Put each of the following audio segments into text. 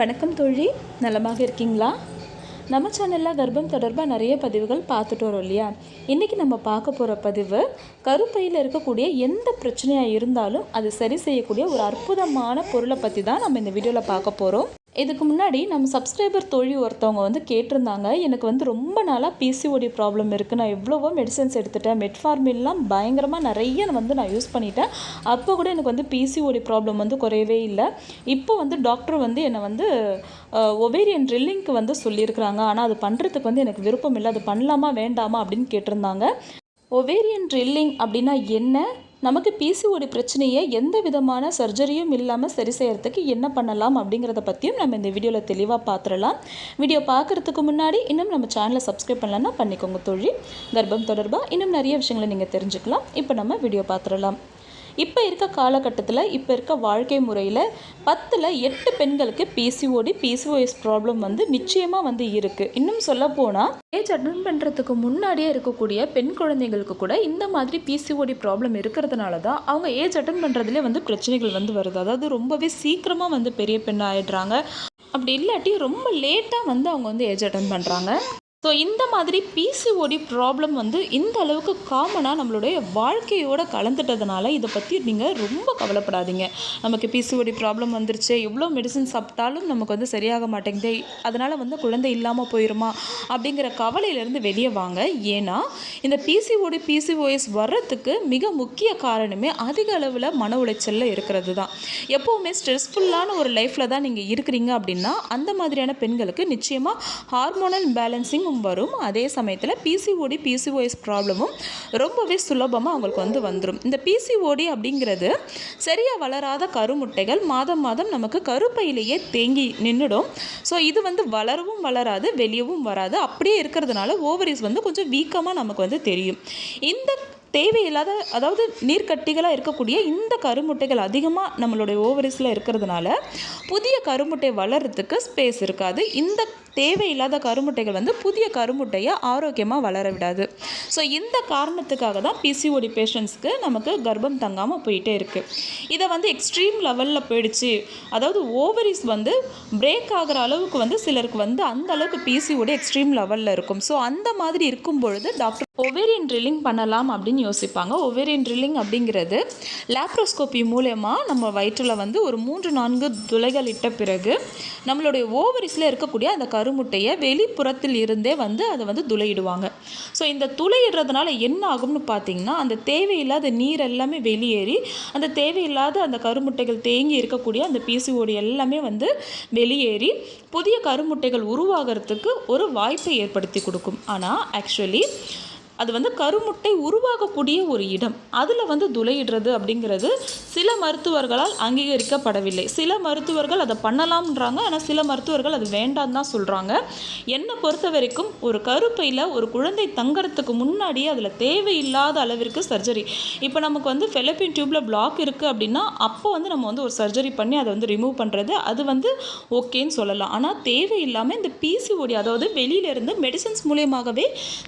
வணக்கம் தோழி. நலமாக இருக்கீங்களா? நம்ம சேனலில் கர்ப்பம் தொடர்பாக நிறைய பதிவுகள் பார்த்துட்டு வரோம் இல்லையா? இன்றைக்கி நம்ம பார்க்க போகிற பதிவு கருப்பையில் இருக்கக்கூடிய எந்த பிரச்சனையாக இருந்தாலும் அது சரி செய்யக்கூடிய ஒரு அற்புதமான பொருளை பற்றி தான் நம்ம இந்த வீடியோவில் பார்க்க போகிறோம் இதுக்கு முன்னாடி நம்ம சப்ஸ்கிரைபர் தொழில் ஒருத்தவங்க வந்து கேட்டிருந்தாங்க எனக்கு வந்து ரொம்ப நாளாக பிசிஓடி ப்ராப்ளம் இருக்குது நான் எவ்வளவோ மெடிசன்ஸ் எடுத்துட்டேன். மெட்ஃபார்மின்லாம் பயங்கரமாக நிறைய வந்து நான் யூஸ் பண்ணிட்டேன். அப்போ கூட எனக்கு வந்து பிசிஓடி ப்ராப்ளம் வந்து குறையவே இல்லை. இப்போ வந்து டாக்டர் வந்து என்னை வந்து ஒவேரியன் ட்ரில்லிங்க்கு வந்து சொல்லியிருக்கிறாங்க. ஆனால் அது பண்ணுறதுக்கு வந்து எனக்கு விருப்பம் இல்லை. அது பண்ணலாமா வேண்டாமா அப்படின்னு கேட்டிருந்தாங்க. ஒவேரியன் ட்ரில்லிங் அப்படின்னா என்ன? நமக்கு பிசிஓடி பிரச்சனையை எந்த விதமான சர்ஜரியும் இல்லாமல் சரி செய்கிறதுக்கு என்ன பண்ணலாம் அப்படிங்கிறத பற்றியும் நம்ம இந்த வீடியோவில் தெளிவாக பார்த்துடலாம் வீடியோ பார்க்குறதுக்கு முன்னாடி இன்னும் நம்ம சேனலை சப்ஸ்கிரைப் பண்ணலன்னா பண்ணிக்கோங்க தொழில் கர்ப்பம் தொடர்பாக இன்னும் நிறைய விஷயங்களை நீங்கள் தெரிஞ்சுக்கலாம். இப்போ நம்ம வீடியோ பார்த்துடலாம் இப்போ இருக்க காலகட்டத்தில் இப்போ இருக்க வாழ்க்கை முறையில் பத்தில் எட்டு பெண்களுக்கு பிசிஓடி பிசிஓஎஸ் ப்ராப்ளம் வந்து நிச்சயமாக வந்து இருக்குது இன்னும் சொல்ல போனால் ஏஜ் அட்டன் பண்ணுறதுக்கு முன்னாடியே இருக்கக்கூடிய பெண் குழந்தைங்களுக்கு கூட இந்த மாதிரி பிசிஓடி ப்ராப்ளம் இருக்கிறதுனால தான் அவங்க ஏஜ் அட்டன் பண்ணுறதுலே வந்து பிரச்சனைகள் வந்து வருது. அதாவது ரொம்பவே சீக்கிரமாக வந்து பெரிய பெண் ஆகிடுறாங்க அப்படி இல்லாட்டி ரொம்ப லேட்டாக வந்து அவங்க வந்து ஏஜ் அட்டன் பண்ணுறாங்க ஸோ இந்த மாதிரி பிசிஓடி ப்ராப்ளம் வந்து இந்த அளவுக்கு காமனாக நம்மளுடைய வாழ்க்கையோட கலந்துட்டதுனால இதை பற்றி நீங்கள் ரொம்ப கவலைப்படாதீங்க. நமக்கு பிசிஓடி ப்ராப்ளம் வந்துருச்சு. எவ்வளோ மெடிசன் சாப்பிட்டாலும் நமக்கு வந்து சரியாக மாட்டேங்குது. அதனால் வந்து குழந்தை இல்லாமல் போயிருமா? அப்படிங்கிற கவலையிலேருந்து வெளியே வாங்க. ஏன்னா இந்த பிசிஓடி பிசிஓஎஸ் வர்றதுக்கு மிக முக்கிய காரணமே அதிக அளவில் மன உளைச்சலில் இருக்கிறது தான் எப்போவுமே ஸ்ட்ரெஸ்ஃபுல்லான ஒரு லைஃப்பில் தான் நீங்கள் இருக்கிறீங்க அப்படின்னா அந்த மாதிரியான பெண்களுக்கு நிச்சயமாக ஹார்மோனல் பேலன்சிங் வரும். அதே சமயத்தில் பிசிஓடி பிசிஓஎஸ் ப்ராப்ளமும் ரொம்பவே சுலபமாக அவங்களுக்கு வந்து வந்துடும் இந்த பிசிஓடி அப்படிங்கிறது சரியாக வளராத கருமுட்டைகள் மாதம் மாதம் நமக்கு கருப்பையிலேயே தேங்கி நின்றுடும் ஸோ இது வந்து வளரவும் வளராது வெளியவும் வராது. அப்படியே இருக்கிறதுனால ஓவரிஸ் வந்து கொஞ்சம் வீக்கமாக நமக்கு வந்து தெரியும். இந்த தேவையில்லாத அதாவது நீர்க்கட்டிகளாக இருக்கக்கூடிய இந்த கருமுட்டைகள் அதிகமாக நம்மளுடைய ஓவரிஸில் இருக்கிறதுனால புதிய கருமுட்டை வளர்கிறதுக்கு ஸ்பேஸ் இருக்காது. இந்த தேவையில்லாத கருமுட்டைகள் வந்து புதிய கருமுட்டையை ஆரோக்கியமாக வளர விடாது. ஸோ இந்த காரணத்துக்காக தான் பிசிஓடி பேஷண்ட்ஸ்க்கு நமக்கு கர்ப்பம் தங்காமல் போயிட்டே இருக்குது இதை வந்து எக்ஸ்ட்ரீம் லெவலில் போயிடுச்சு. அதாவது ஓவரிஸ் வந்து பிரேக் ஆகிற அளவுக்கு வந்து சிலருக்கு வந்து அந்த அளவுக்கு பிசிஓடி எக்ஸ்ட்ரீம் லெவலில் இருக்கும். ஸோ அந்த மாதிரி இருக்கும் பொழுது டாக்டர் ஒவேரியன் ட்ரில்லிங் பண்ணலாம் அப்படின்னு யோசிப்பாங்க. ஒவேரியன் ட்ரில்லிங் அப்படிங்கிறது லேப்ரோஸ்கோப்பி மூலயமா நம்ம வயிற்றில் வந்து ஒரு மூன்று நான்கு துளைகள் இட்ட பிறகு நம்மளுடைய ஓவரிஸில் இருக்கக்கூடிய அந்த கருமுட்டையை வெளிப்புறத்தில் இருந்தே வந்து அதை வந்து துளையிடுவாங்க. ஸோ இந்த துளையிடுறதுனால என்ன ஆகும்னு பார்த்தீங்கன்னா அந்த தேவையில்லாத நீர் எல்லாமே வெளியேறி அந்த தேவையில்லாத அந்த கருமுட்டைகள் தேங்கி இருக்கக்கூடிய அந்த பிசிஓடி எல்லாமே வந்து வெளியேறி புதிய கருமுட்டைகள் உருவாகிறதுக்கு ஒரு வாய்ப்பை ஏற்படுத்தி கொடுக்கும். ஆனால் ஆக்சுவலி அது வந்து கருமுட்டை உருவாகக்கூடிய ஒரு இடம். அதில் வந்து துளையிடுறது அப்படிங்கிறது சில மருத்துவர்களால் அங்கீகரிக்கப்படவில்லை. சில மருத்துவர்கள் அதை பண்ணலாம்ன்றாங்க. ஆனால் சில மருத்துவர்கள் அது வேண்டாம் தான் சொல்கிறாங்க என்னை பொறுத்த வரைக்கும் ஒரு கருப்பையில் ஒரு குழந்தை தங்கறதுக்கு முன்னாடியே அதில் தேவையில்லாத அளவிற்கு சர்ஜரி. இப்போ நமக்கு வந்து ஃபெலப்பின் டியூப்பில் பிளாக் இருக்குது அப்படின்னா அப்போ வந்து நம்ம வந்து ஒரு சர்ஜரி பண்ணி அதை வந்து ரிமூவ் பண்ணுறது அது வந்து ஓகேன்னு சொல்லலாம். ஆனால் தேவையில்லாமல் இந்த பிசிஓடி அதாவது வெளியிலேருந்து மெடிசன்ஸ் மூலியமாகவே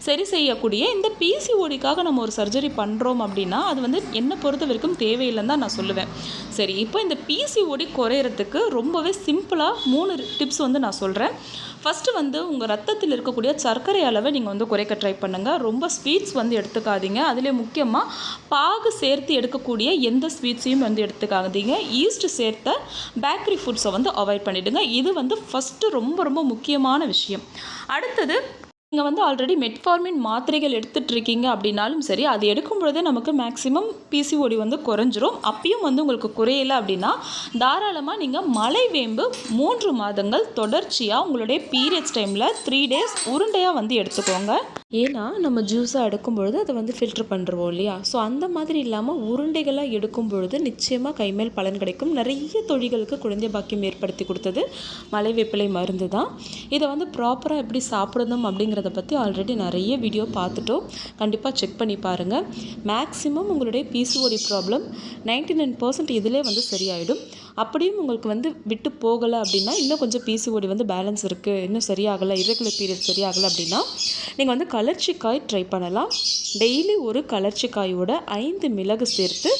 சரி செய்யக்கூடிய இந்த பிசிஓடிக்காக நம்ம ஒரு சர்ஜரி பண்ணுறோம் அப்படின்னா அது வந்து என்னை பொறுத்த வரைக்கும் தேவையில்லைன்னு தான் நான் சொல்லுவேன். சரி இப்போ இந்த பிசிஓடி குறையிறதுக்கு ரொம்பவே சிம்பிளாக மூணு டிப்ஸ் வந்து நான் சொல்கிறேன் ஃபஸ்ட்டு வந்து உங்கள் ரத்தத்தில் இருக்கக்கூடிய சர்க்கரை அளவை நீங்கள் வந்து குறைக்க ட்ரை பண்ணுங்கள் ரொம்ப ஸ்வீட்ஸ் வந்து எடுத்துக்காதீங்க. அதிலே முக்கியமாக பாகு சேர்த்து எடுக்கக்கூடிய எந்த ஸ்வீட்ஸையும் வந்து எடுத்துக்காதீங்க. ஈஸ்ட் சேர்த்த பேக்கரி ஃபுட்ஸை வந்து அவாய்ட் பண்ணிவிடுங்க இது வந்து ஃபஸ்ட்டு ரொம்ப ரொம்ப முக்கியமான விஷயம். அடுத்தது நீங்கள் வந்து ஆல்ரெடி மெட்ஃபார்மின் மாத்திரைகள் எடுத்துகிட்டு இருக்கீங்க அப்படின்னாலும் சரி அது எடுக்கும் பொழுதே நமக்கு மேக்ஸிமம் பிசிஓடி வந்து குறைஞ்சிரும். அப்பயும் வந்து உங்களுக்கு குறையலை அப்படின்னா தாராளமாக நீங்கள் மலைவேம்பு மூன்று மாதங்கள் தொடர்ச்சியாக உங்களுடைய பீரியட்ஸ் டைமில் த்ரீ டேஸ் உருண்டையாக வந்து எடுத்துக்கோங்க. ஏன்னா நம்ம ஜூஸாக எடுக்கும் பொழுது அதை வந்து ஃபில்ட்ரு பண்ணுறோம் இல்லையா? ஸோ அந்த மாதிரி இல்லாமல் உருண்டைகளாக எடுக்கும் பொழுது நிச்சயமாக கைமேல் பலன் கிடைக்கும். நிறைய தொழில்களுக்கு குழந்தை பாக்கியம் ஏற்படுத்தி கொடுத்தது மலை வேப்பிலை மருந்து தான். இதை வந்து ப்ராப்பராக எப்படி சாப்பிடணும் அப்படிங்கிறத பற்றி ஆல்ரெடி நிறைய வீடியோ பார்த்துட்டோம். கண்டிப்பாக செக் பண்ணி பாருங்கள் மேக்ஸிமம் உங்களுடைய PCOD problem ninety nine percent இதிலே வந்து சரியாயிடும். அப்படியும் உங்களுக்கு வந்து விட்டு போகலை அப்படின்னா இன்னும் கொஞ்சம் பிசிஓடி வந்து பேலன்ஸ் இருக்குது இன்னும் சரியாகலை. இரகுலர் பீரியட் சரியாகலை அப்படின்னா நீங்கள் வந்து கலர்ச்சிக்காய் ட்ரை பண்ணலாம். டெய்லி ஒரு கலர்ச்சிக்காயோட ஐந்து மிளகு சேர்த்து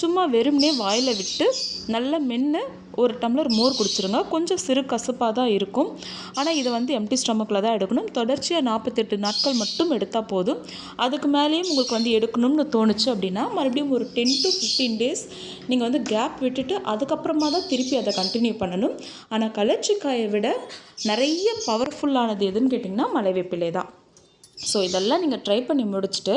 சும்மா வெறுமனே வாயில் விட்டு நல்லா மென்று ஒரு டம்ளர் மோர் குடிச்சிருங்க. கொஞ்சம் சிறு கசப்பாக தான் இருக்கும். ஆனால் இதை வந்து எம்டி ஸ்டமக்கில் தான் எடுக்கணும். தொடர்ச்சியாக நாற்பத்தெட்டு நாட்கள் மட்டும் எடுத்தால் போதும். அதுக்கு மேலேயும் உங்களுக்கு வந்து எடுக்கணும்னு தோணுச்சு அப்படின்னா மறுபடியும் ஒரு டென் டு ஃபிஃப்டீன் டேஸ் நீங்கள் வந்து கேப் விட்டுட்டு அதுக்கப்புறமா தான் திருப்பி அதை கண்டினியூ பண்ணணும். ஆனால் கலர்ச்சிக்காயை விட நிறைய பவர்ஃபுல்லானது எதுன்னு கேட்டிங்கன்னா மலைவேப்பிலை தான் ஸோ இதெல்லாம் நீங்கள் ட்ரை பண்ணி முடிச்சுட்டு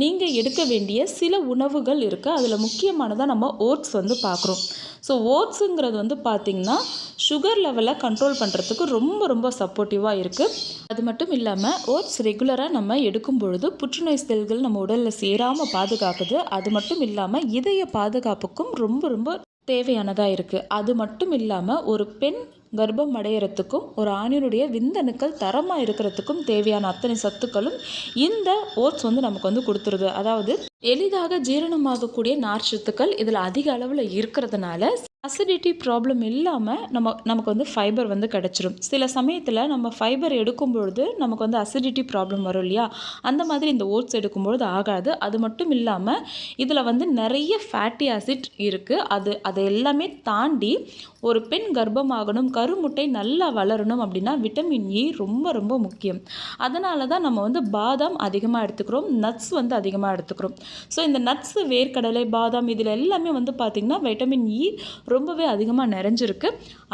நீங்கள் எடுக்க வேண்டிய சில உணவுகள் இருக்குது அதில் முக்கியமானதாக நம்ம ஓட்ஸ் வந்து பார்க்குறோம். ஸோ ஓட்ஸுங்கிறது வந்து பார்த்திங்கன்னா சுகர் லெவலை கண்ட்ரோல் பண்ணுறதுக்கு ரொம்ப ரொம்ப சப்போர்ட்டிவாக இருக்குது அது மட்டும் இல்லாமல் ஓட்ஸ் ரெகுலராக நம்ம எடுக்கும் பொழுது புற்றுநோய் செல்கள் நம்ம உடலில் சேராமல் பாதுகாக்குது. அது மட்டும் இல்லாமல் இதய பாதுகாப்புக்கும் ரொம்ப ரொம்ப தேவையானதாக இருக்குது அது மட்டும் இல்லாமல் ஒரு பெண் கர்ப்பம் அடையிறதுக்கும் ஒரு ஆணினுடைய விந்தணுக்கள் தரமாக இருக்கிறதுக்கும் தேவையான அத்தனை சத்துக்களும் இந்த ஓட்ஸ் வந்து நமக்கு வந்து கொடுத்துருது. அதாவது எளிதாக ஜீரணமாகக்கூடிய நார்ச்சத்துக்கள் இதில் அதிக அளவில் இருக்கிறதுனால அசிடிட்டி ப்ராப்ளம் இல்லாமல் நம்ம நமக்கு வந்து ஃபைபர் வந்து கிடச்சிரும். சில சமயத்தில் நம்ம ஃபைபர் எடுக்கும் பொழுது நமக்கு வந்து அசிடிட்டி ப்ராப்ளம் வரும் இல்லையா? அந்த மாதிரி இந்த ஓட்ஸ் எடுக்கும்பொழுது ஆகாது. அது மட்டும் இல்லாமல் இதில் வந்து நிறைய ஃபேட்டி ஆசிட் இருக்குது அது அதை எல்லாமே தாண்டி ஒரு பெண் கர்ப்பமாகணும் கருமுட்டை நல்லா வளரணும் அப்படின்னா விட்டமின் இ e ரொம்ப ரொம்ப முக்கியம். அதனால தான் நம்ம வந்து பாதாம் அதிகமாக எடுத்துக்கிறோம் நட்ஸ் வந்து அதிகமாக எடுத்துக்கிறோம். ஸோ இந்த நட்ஸு வேர்க்கடலை பாதாம் இதில் எல்லாமே வந்து பார்த்திங்கன்னா விட்டமின் இ e ரொம்பவே அதிகமாக நிறைஞ்சிருக்கு.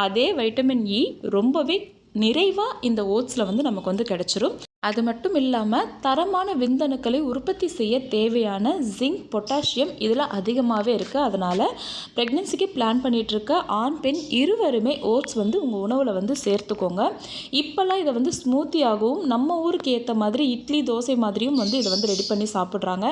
அதே வைட்டமின் இ e ரொம்பவே நிறைவாக இந்த ஓட்ஸில் வந்து நமக்கு வந்து கிடச்சிரும். அது மட்டும் இல்லாமல் தரமான விந்தணுக்களை உற்பத்தி செய்ய தேவையான ஜிங்க் பொட்டாசியம் இதில் அதிகமாகவே இருக்குது அதனால் ப்ரெக்னென்சிக்கு பிளான் பண்ணிகிட்ருக்க ஆண் பெண் இருவருமே ஓட்ஸ் வந்து உங்கள் உணவில் வந்து சேர்த்துக்கோங்க. இப்போல்லாம் இதை வந்து ஸ்மூத்தியாகவும் நம்ம ஊருக்கு ஏற்ற மாதிரி இட்லி தோசை மாதிரியும் வந்து இதை வந்து ரெடி பண்ணி சாப்பிட்றாங்க.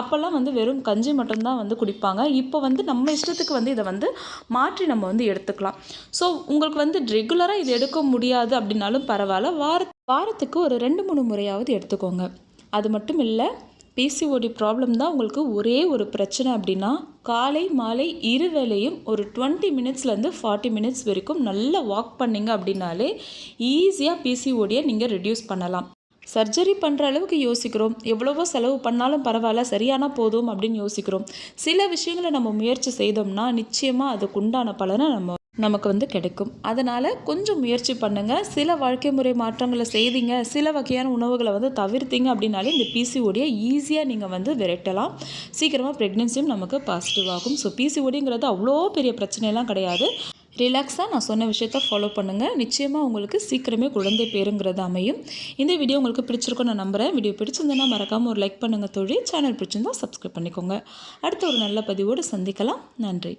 அப்போல்லாம் வந்து வெறும் கஞ்சி மட்டும்தான் வந்து குடிப்பாங்க. இப்போ வந்து நம்ம இஷ்டத்துக்கு வந்து இதை வந்து மாற்றி நம்ம வந்து எடுத்துக்கலாம். ஸோ உங்களுக்கு வந்து ரெகுலராக இது எடுக்க முடியாது அப்படின்னாலும் பரவாயில்ல. வார வாரத்துக்கு ஒரு ரெண்டு மூணு முறையாவது எடுத்துக்கோங்க. அது மட்டும் இல்லை பிசிஓடி ப்ராப்ளம் தான் உங்களுக்கு ஒரே ஒரு பிரச்சனை அப்படின்னா காலை மாலை இரு வேளையும் ஒரு டுவெண்ட்டி மினிட்ஸ்லேருந்து ஃபார்ட்டி மினிட்ஸ் வரைக்கும் நல்லா வாக் பண்ணிங்க அப்படின்னாலே ஈஸியாக பிசிஓடியை நீங்கள் ரெடியூஸ் பண்ணலாம். சர்ஜரி பண்ணுற அளவுக்கு யோசிக்கிறோம். எவ்வளவோ செலவு பண்ணாலும் பரவாயில்ல சரியானா போதும் அப்படின்னு யோசிக்கிறோம். சில விஷயங்களை நம்ம முயற்சி செய்தோம்னா நிச்சயமாக அதுக்கு உண்டான பலனை நம்ம நமக்கு வந்து கிடைக்கும். அதனால் கொஞ்சம் முயற்சி பண்ணுங்கள் சில வாழ்க்கை முறை மாற்றங்களை செய்தீங்க. சில வகையான உணவுகளை வந்து தவிர்த்தீங்க அப்படின்னாலே இந்த பிசிஓடியை ஈஸியாக நீங்கள் வந்து விரட்டலாம். சீக்கிரமாக ப்ரெக்னென்சியும் நமக்கு பாசிட்டிவ் ஆகும். ஸோ பிசிஓடிங்கிறது அவ்வளோ பெரிய பிரச்சனையெல்லாம் கிடையாது. ரிலாக்ஸாக நான் சொன்ன விஷயத்த ஃபாலோ பண்ணுங்கள் நிச்சயமாக உங்களுக்கு சீக்கிரமே குழந்தை பேருங்கிறது அமையும். இந்த வீடியோ உங்களுக்கு பிடிச்சிருக்கும் நான் நம்புகிறேன் வீடியோ பிடிச்சிருந்தேன்னா மறக்காமல் ஒரு லைக் பண்ணுங்கள் தொழில் சேனல் பிடிச்சிருந்தால் சப்ஸ்கிரைப் பண்ணிக்கோங்க. அடுத்த ஒரு நல்ல பதிவோடு சந்திக்கலாம். நன்றி.